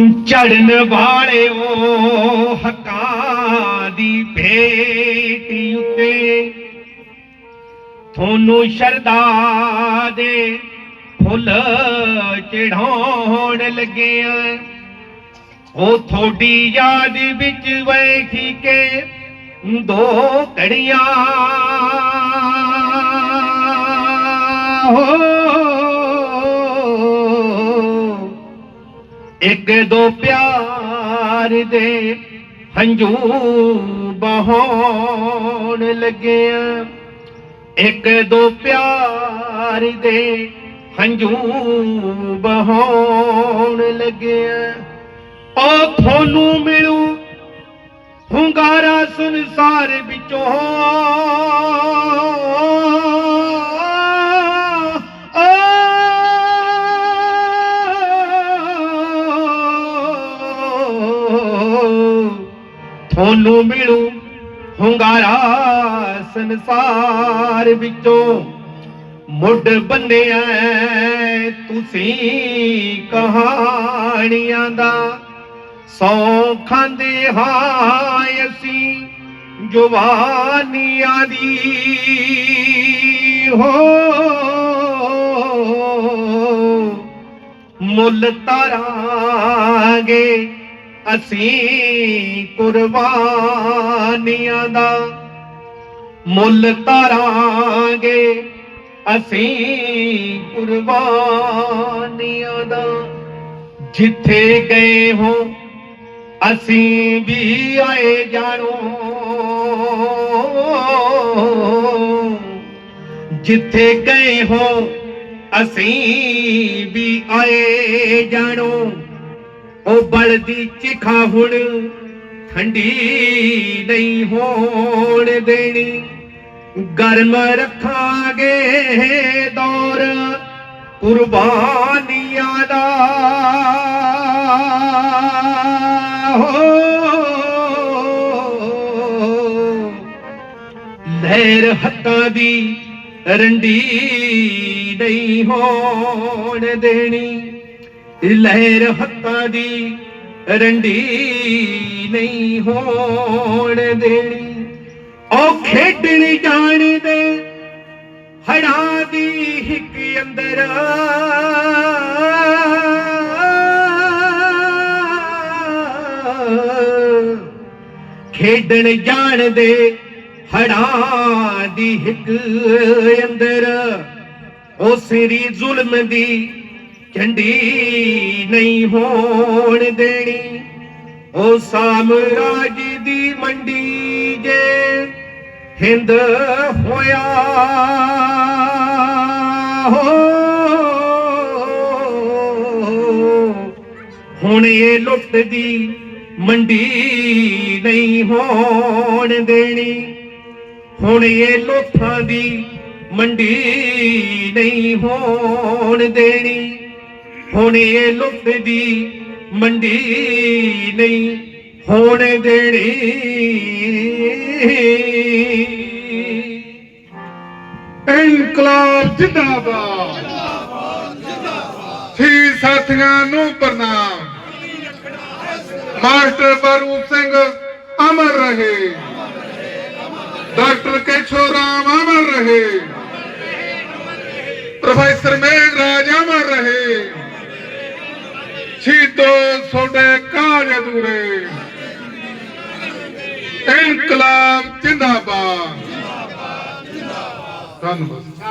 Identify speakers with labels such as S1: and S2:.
S1: ਚੜਨ ਵਾਲਿਓ, ਹੱਕਾਂ ਦੀ ਭੇਟ ਉੱਤੇ। ਤੁਹਾਨੂੰ ਸ਼ਰਦਾ ਦੇ ਫੁੱਲ ਚੜਾਉਣ ਲੱਗਿਆ ਉਹ ਥੋੜੀ ਯਾਦ ਵਿੱਚ ਬੈਠੀ ਕੇ ਦੋ ਘੜੀਆਂ। ਹੋ ਇੱਕ ਦੋ ਪਿਆਰ ਦੇ ਹੰਝੂ ਬਹਾਉਣ ਲੱਗਿਆ ਇੱਕ ਦੋ ਪਿਆਰ ਦੇ ਹੰਝੂ ਬਹਾਉਣ ਲੱਗਿਆ ਉਹ ਤੁਹਾਨੂੰ ਮਿਲੂ ਹੁੰਗਾਰਾ ਸੰਸਾਰ ਵਿੱਚੋਂ। ਤੁਹਾਨੂੰ ਮਿਲੂ ਹੁੰਗਾਰਾ ਸੰਸਾਰ ਵਿੱਚੋਂ। ਮੁੱਢ ਬੰਨਿਆ ਤੁਸੀਂ ਕਹਾਣੀਆਂ ਦਾ। ਸੌ ਖਾਂਦੇ ਹਾਂ ਅਸੀਂ ਜਵਾਨੀਆਂ ਦੀ ਹੋ। ਮੁੱਲ ਤਾਰਾਂਗੇ ਅਸੀਂ ਕੁਰਬਾਨੀਆਂ ਦਾ ਮੁੱਲ ਤਾਰਾਂਗੇ। ਅਸੀਂ ਕੁਰਬਾਨੀਆਂ ਦਾ ਜਿੱਥੇ ਗਏ ਹੋ, ਅਸੀਂ ਵੀ ਆਏ ਜਾਣੋ। ਜਿੱਥੇ ਗਏ ਹੋ, ਅਸੀਂ ਵੀ ਆਏ ਜਾਣੋ। ਉਹ ਬਲਦੀ ਚਿਖਾ ਹੁਣ ਠੰਡੀ ਨਹੀਂ ਹੋਣ ਦੇਣੀ। ਗਰਮ ਰੱਖਾਂਗੇ ਦੌਰ ਕੁਰਬਾਨੀਆਂ ਦਾ। ਹੋ ਲਹਿਰ ਹੱਥਾਂ ਦੀ ਰੰਡੀ ਨਹੀਂ ਹੋਣ ਦੇਣੀ। ਲਹਿਰ ਹੱਥਾਂ ਦੀ ਰੰਡੀ ਨਹੀਂ ਹੋਣ ਦੇਣੀ। ਉਹ ਖੇਡਣ ਜਾਣਦੇ ਹੜਾਂ ਦੀ ਹਿੱਕ ਅੰਦਰ। ਖੇਡਣ ਜਾਣਦੇ ਹੜਾਂ ਦੀ ਹਿੱਕ ਅੰਦਰ। ਉਹ ਸਿਰੀ ਜ਼ੁਲਮ ਦੀ ਝੰਡੀ ਨਹੀਂ ਹੋਣ ਦੇਣੀ। ਉਹ ਸਾਮਰਾਜ ਦੀ ਮੰਡੀ ਜੇ ਹਿੰਦ ਹੋਇਆ। ਹੋ। ਹੁਣ ਇਹ ਲੁੱਟ ਦੀ ਮੰਡੀ ਨਹੀਂ ਹੋਣ ਦੇਣੀ। ਹੁਣ ਇਹ ਲੋਥਾਂ ਦੀ ਮੰਡੀ ਨਹੀਂ ਹੋਣ ਦੇਣੀ। ਹੁਣ ਇਹ ਲੁੱਟ ਦੀ ਮੰਡੀ ਨਹੀਂ ਹੋਣ ਦੇਣੀ।
S2: ਇਨਕਲਾਬ ਜਿੰਦਾਬਾਦ। ਸੀ ਸਾਥੀਆਂ ਨੂੰ ਪ੍ਰਣਾਮ। ਮਾਸਟਰ ਬਰੂ ਸਿੰਘ ਅਮਰ ਰਹੇ। ਡਾਕਟਰ ਕੇਸ਼ੋ ਰਾਮ ਅਮਰ ਰਹੇ। ਪ੍ਰੋਫੈਸਰ ਮੇਘਰਾਜ ਅਮਰ ਰਹੇ। ਸ਼ਹੀਦੋ ਤੁਹਾਡੇ ਕਾਜ ਅਧੂਰੇ। ਇਨਕਲਾਬ ਜਿੰਦਾਬਾਦ। ਧੰਨਵਾਦ।